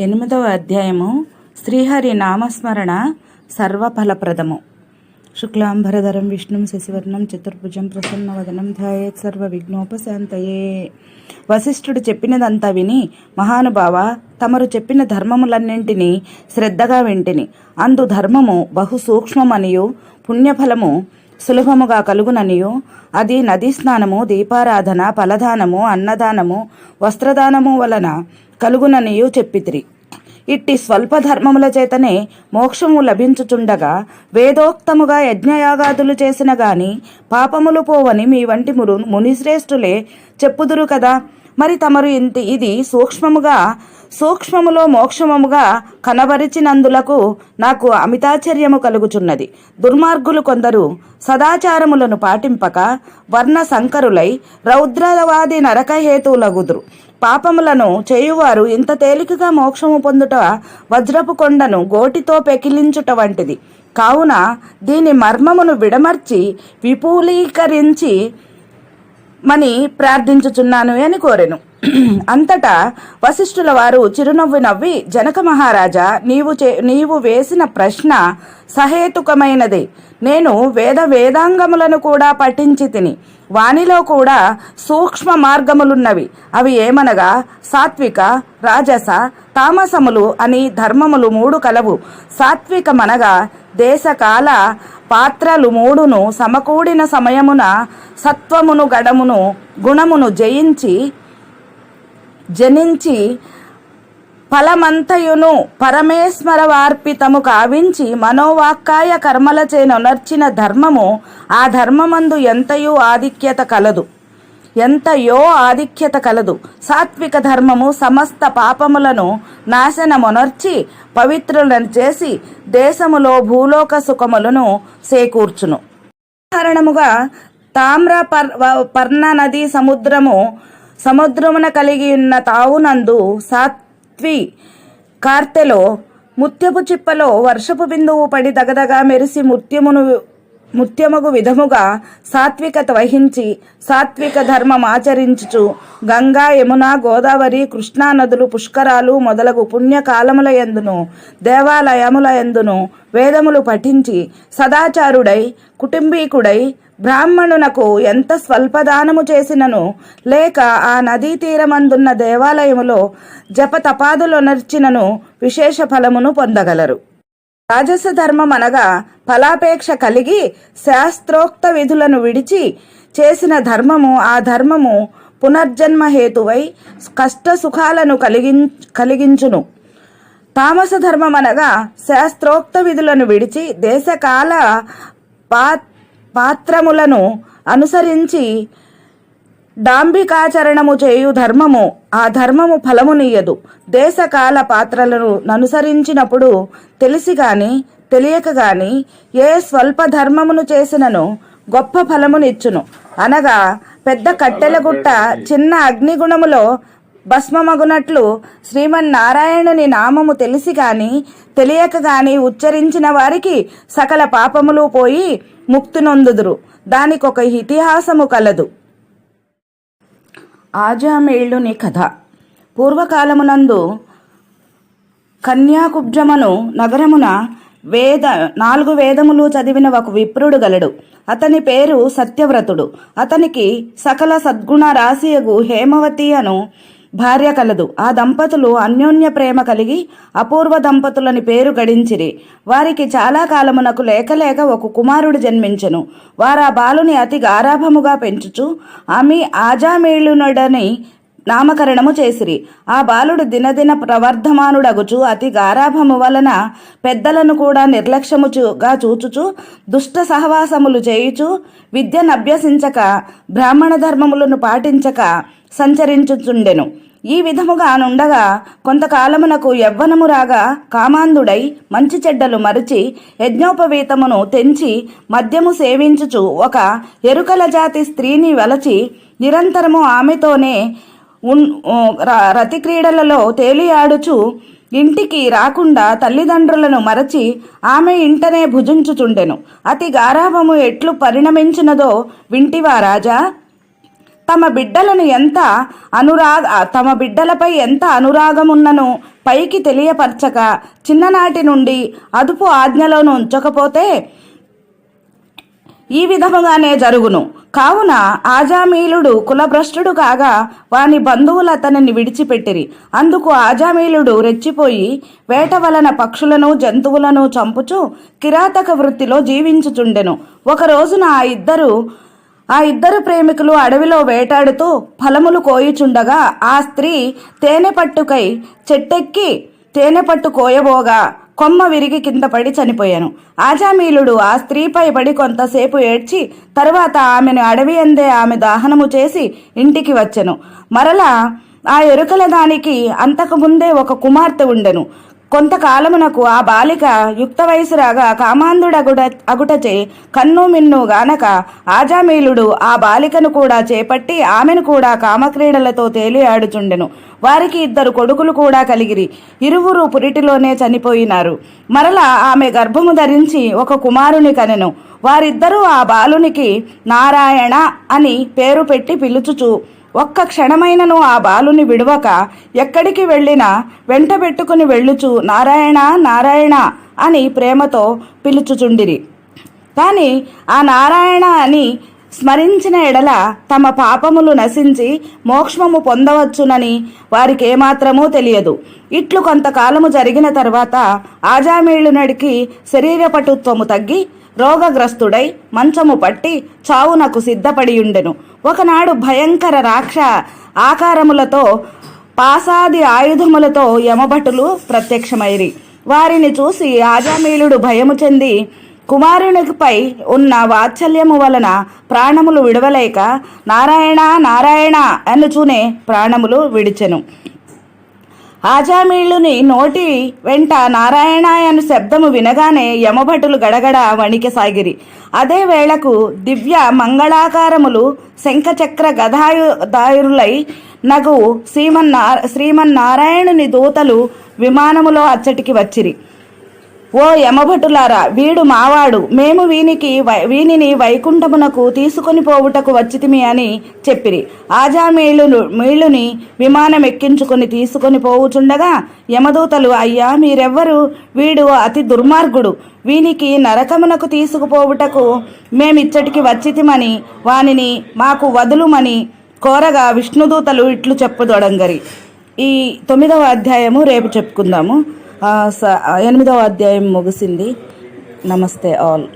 ఎనిమిదవ అధ్యాయము. శ్రీహరి నామస్మరణ సర్వఫలప్రదము. శుక్లాంబరధరం విష్ణుం శశివర్ణం చతుర్భుజం ప్రసన్నవదనం ధ్యాయేత్ సర్వ విఘ్నోపశాంతయే వశిష్ఠుడు చెప్పినదంతా విని మహానుభావ తమరు చెప్పిన ధర్మములన్నింటినీ శ్రద్ధగా వింటిని. అందు ధర్మము బహు సూక్ష్మమనియు పుణ్యఫలము సులభముగా కలుగుననియు. అది నదీ స్నానము దీపారాధన ఫలదానము అన్నదానము వస్త్రదానము వలన కలుగుననియు చెప్పితిరి. ఇట్టి స్వల్ప ధర్మముల చేతనే మోక్షము లభించుచుండగా వేదోక్తముగా యజ్ఞయాగాదులు చేసిన గాని పాపములు పోవని మీ వంటి మురు మునిశ్రేష్ఠులే చెప్పుదురు కదా. మరి తమరు ఇంత ఇది సూక్ష్మముగా సూక్ష్మములో మోక్షమముగా కనబరిచినందులకు నాకు అమితాచర్యము కలుగుచున్నది. దుర్మార్గులు కొందరు సదాచారములను పాటింపక వర్ణ సంకరులై రౌద్రవాది నరకహేతువులగుదురు. పాపములను చేయువారు ఇంత తేలికగా మోక్షము పొందుట వజ్రపు కొండను గోటితో పెకిలించుట వంటిది. కావున దీని మర్మమును విడమర్చి విపులీకరించి మని ప్రార్థించుచున్నాను అని కోరెను. అంతటా వశిష్ఠుల వారు చిరునవ్వు నవ్వి జనక మహారాజా నీవు చే నీవు వేసిన ప్రశ్న సహేతుకమైనదే. నేను వేద వేదాంగములను కూడా పఠించి తిని వానిలో కూడా సూక్ష్మ మార్గములున్నవి. అవి ఏమనగా సాత్విక రాజస తామసములు అని ధర్మములు మూడు కలవు. సాత్వికమనగా దేశకాల పాత్రలు మూడును సమకూడిన సమయమున సత్వమును గడమును గుణమును జయించి జనించి ఫలమంతయును పరమేశ్వర వార్పితము కావించి మనోవాక్కాయ కర్మలచే నొనర్చిన ధర్మము ఆ ధర్మమందు ఎంతయూ ఆధిక్యత కలదు. ఎంతయో ఆధిక్యత కలదు. సాత్విక ధర్మము సమస్త పాపములను నాశనమునర్చి పవిత్రులను చేసి దేశములో భూలోక సుఖములను సేకూర్చును ఉదాహరణముగా తామ్ర పర్ వ- పర్ణ నది సముద్రము సముద్రమున కలిగి ఉన్న తావునందు సాత్వి కార్తెలో ముత్యపు చిప్పలో వర్షపు బిందువు పడి దగదగా మెరిసి ముత్యమును ముత్యముగు విధముగా సాత్వికత వహించి సాత్విక ధర్మం ఆచరించుచు గంగా యమున గోదావరి కృష్ణా నదులు పుష్కరాలు మొదలగు పుణ్యకాలముల ఎందును దేవాలయముల ఎందును వేదములు పఠించి సదాచారుడై కుటుంబీకుడై బ్రాహ్మణునకు ఎంత స్వల్పదానము చేసినను లేక ఆ నదీ తీరమందున్న దేవాలయములో జపతపాదులొనర్చినను విశేష ఫలమును పొందగలరు. రాజస ధర్మం అనగా ఫలాపేక్ష కలిగి శాస్త్రోక్త విధులను విడిచి చేసిన ధర్మము ఆ ధర్మము పునర్జన్మ హేతువై కష్ట సుఖాలను కలిగిం కలిగించును. తామస ధర్మం అనగా శాస్త్రోక్త విధులను విడిచి దేశకాల పా పాత్రములను అనుసరించి డాంబికాచరణము చేయు ధర్మము ఆ ధర్మము ఫలమునియ్యదు. దేశకాల పాత్రలను అనుసరించినప్పుడు తెలిసి గాని తెలియక గాని ఏ స్వల్ప ధర్మమును చేసినను గొప్ప ఫలమునిచ్చును. అనగా పెద్ద కట్టెలగుట్ట చిన్న అగ్నిగుణములో భస్మమగునట్లు శ్రీమన్నారాయణుని నామము తెలిసి గాని తెలియక గాని ఉచ్చరించిన వారికి సకల పాపములు పోయి ముక్తి నొందుదురు దానికొక ఇతిహాసము కలదు. ఆజామేళ్ళుని కథ. పూర్వకాలమునందు కన్యాకుబ్జమను నగరమున వేద నాలుగు వేదములు చదివిన ఒక విప్రుడు గలడు. అతని పేరు సత్యవ్రతుడు. అతనికి సకల సద్గుణ రాశియగు హేమవతి అను భార్య కలదు. ఆ దంపతులు అన్యోన్య ప్రేమ కలిగి అపూర్వ దంపతులని పేరు గడించిరి. వారికి చాలా కాలమునకు లేకలేక ఒక కుమారుడు జన్మించెను. వారా బాలుని అతి గారాభముగా పెంచుచు ఆమె ఆజామేళునుడని నామకరణము చేసిరి. ఆ బాలుడు దినదిన ప్రవర్ధమానుడగుచు అతి గారాభము వలన పెద్దలను కూడా నిర్లక్ష్యముగా చూచుచు దుష్ట సహవాసములు చేయుచు విద్యనభ్యసించక బ్రాహ్మణ ధర్మములను పాటించక సంచరించుచుండెను. ఈ విధముగా నుండగా కొంతకాలమునకు యవ్వనము రాగా కామాంధుడై మంచి చెడ్డలు మరచి యజ్ఞోపవీతమును తెంచి మద్యము సేవించుచు ఒక ఎరుకల జాతి స్త్రీని వలచి నిరంతరము ఆమెతోనే ఉన్ ర- తేలియాడుచు ఇంటికి రాకుండా తల్లిదండ్రులను మరచి ఆమె ఇంటనే భుజించుచుండెను. అతి గారాభము ఎట్లు పరిణమించినదో వింటివా రాజా? తమ బిడ్డలను ఎంత అనురాగ తమ బిడ్డలపై ఎంత అనురాగమున్నను పైకి తెలియపరచక చిన్ననాటి నుండి అదుపు ఆజ్ఞలోను ఉంచకపోతే ఈ విధముగానే జరుగును. కావున ఆజామీలుడు కులభ్రష్టుడు కాగా వాని బంధువులు అతనిని విడిచిపెట్టిరి. అందుకు ఆజామీలుడు రెచ్చిపోయి వేట వలన పక్షులను జంతువులను చంపుచు కిరాతక వృత్తిలో జీవించుచుండెను. ఒక రోజున ఆ ఇద్దరు ఆ ఇద్దరు ప్రేమికులు అడవిలో వేటాడుతూ ఫలములు కోయుచుండగా ఆ స్త్రీ తేనె పట్టుకై చెట్టెక్కి తేనె పట్టు కోయబోగా కొమ్మ విరిగి కింద పడి చనిపోయాను. ఆజామీలుడు ఆ స్త్రీపై పడి కొంతసేపు ఏడ్చి తరువాత ఆమెను అడవి అందే ఆమె దాహనము చేసి ఇంటికి వచ్చెను. మరలా ఆ ఎరుకల దానికి అంతకుముందే ఒక కుమార్తె ఉండెను. కొంతకాలమునకు ఆ బాలిక యుక్త వయసు రాగా కామాంధుడగుడ అగుటచే కన్ను మిన్ను గానక ఆజామీలుడు ఆ బాలికను కూడా చేపట్టి ఆమెను కూడా కామక్రీడలతో తేలి ఆడుచుండెను. వారికి ఇద్దరు కొడుకులు కూడా కలిగిరి. ఇరువురు పురిటిలోనే చనిపోయినారు. మరలా ఆమె గర్భము ధరించి ఒక కుమారుని కనెను. వారిద్దరూ ఆ బాలునికి నారాయణ అని పేరు పెట్టి పిలుచుచు ఒక్క క్షణమైనను ఆ బాలుని విడవక ఎక్కడికి వెళ్ళినా వెంటబెట్టుకుని వెళ్ళుచు నారాయణ నారాయణ అని ప్రేమతో పిలుచుచుండిరి. కానీ ఆ నారాయణ అని స్మరించిన ఎడల తమ పాపములు నశించి మోక్షము పొందవచ్చునని వారికి ఏమాత్రమూ తెలియదు. ఇట్లు కొంతకాలము జరిగిన తర్వాత ఆజామీళునడికి శరీరపటుత్వము తగ్గి రోగగ్రస్తుడై మంచము పట్టి చావునకు సిద్ధపడియుండెను. ఒకనాడు భయంకర రాక్ష ఆకారములతో పాసాది ఆయుధములతో యమభటులు ప్రత్యక్షమైరి. వారిని చూసి ఆజామీలుడు భయము చెంది కుమారునిపై ఉన్న వాత్సల్యము వలన ప్రాణములు విడవలేక నారాయణ నారాయణ అనుచూనే ప్రాణములు విడిచెను. ఆజామీళ్ళుని నోటి వెంట నారాయణ శబ్దము వినగానే యమభటులు గడగడ వణికసాగిరి. అదే వేళకు దివ్య మంగళాకారములు శంఖచక్ర గదాయుదాయురులై నగు శ్రీమన్నా శ్రీమన్నారాయణుని దూతలు విమానములో అచ్చటికి వచ్చిరి. ఓ యమభటులారా వీడు మావాడు. మేము వీనికి వై- వీనిని వైకుంఠమునకు తీసుకొని పోవుటకు వచ్చితిమి అని చెప్పిరి. ఆజా మేలును విమానం ఎక్కించుకొని తీసుకొని పోవుచుండగా యమదూతలు అయ్యా మీరెవ్వరు? వీడు అతి దుర్మార్గుడు. వీనికి నరకమునకు తీసుకుపోవుటకు మేమిచ్చటికి వచ్చితిమని వానిని మాకు వదులుమని కోరగా విష్ణుదూతలు ఇట్లు చెప్పుదొడంగరి. ఈ తొమ్మిదవ అధ్యాయము రేపు చెప్పుకుందాము. ఎనిమిదవ అధ్యాయం ముగిసింది. నమస్తే ఆల్.